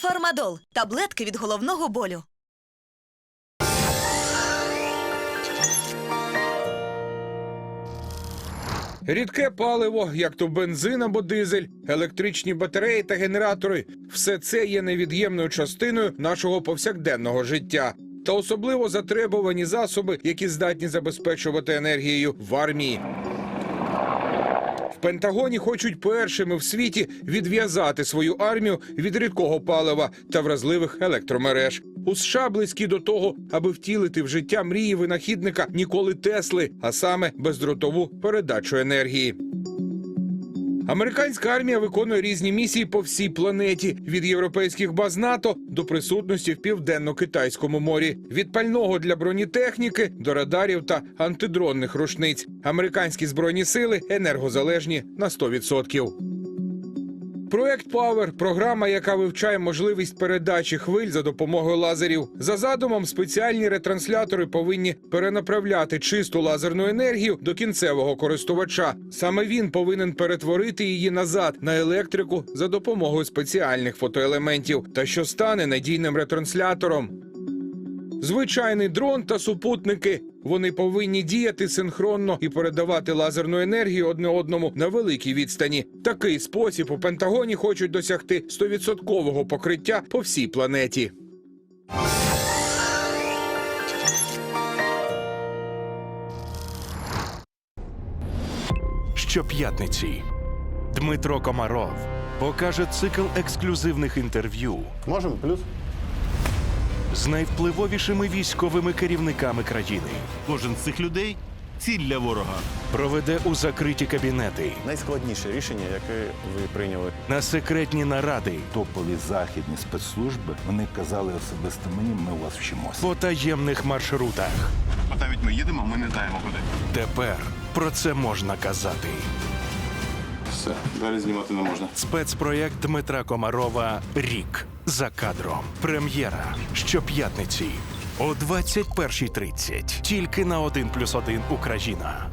Фармадол таблетки від головного болю. Рідке паливо, як то бензин або дизель, електричні батареї та генератори все це є невід'ємною частиною нашого повсякденного життя. Та особливо затребувані засоби, які здатні забезпечувати енергією в армії. Пентагоні хочуть першими в світі відв'язати свою армію від рідкого палива та вразливих електромереж. У США близькі до того, аби втілити в життя мрії винахідника Ніколи Тесли, а саме бездротову передачу енергії. Американська армія виконує різні місії по всій планеті від європейських баз НАТО до присутності в південно-китайському морі, від пального для бронетехніки до радарів та антидронних рушниць. Американські збройні сили енергозалежні на 100%. Проект Power – програма, яка вивчає можливість передачі хвиль за допомогою лазерів. За задумом, спеціальні ретранслятори повинні перенаправляти чисту лазерну енергію до кінцевого користувача. Саме він повинен перетворити її назад на електрику за допомогою спеціальних фотоелементів, та що стане надійним ретранслятором. Звичайний дрон та супутники. Вони повинні діяти синхронно і передавати лазерну енергію одне одному на великій відстані. Такий спосіб у Пентагоні хочуть досягти 100% покриття по всій планеті. Щоп'ятниці Дмитро Комаров покаже цикл ексклюзивних інтерв'ю Можемо плюс? З найвпливовішими військовими керівниками країни. Кожен з цих людей ціль для ворога. Проведе у закриті кабінети Найскладніше рішення, яке ви прийняли. на секретні наради, топові західні спецслужби вони казали особисто мені, ми у вас вчимося. по таємних маршрутах. Бо навіть ми їдемо, ми не знаємо куди. Тепер про це можна казати. Все, далі знімати не можна. Спецпроєкт Дмитра Комарова Рік за кадром. Прем'єра щоп'ятниці о 21.30. Тільки на 1+,1 Україна.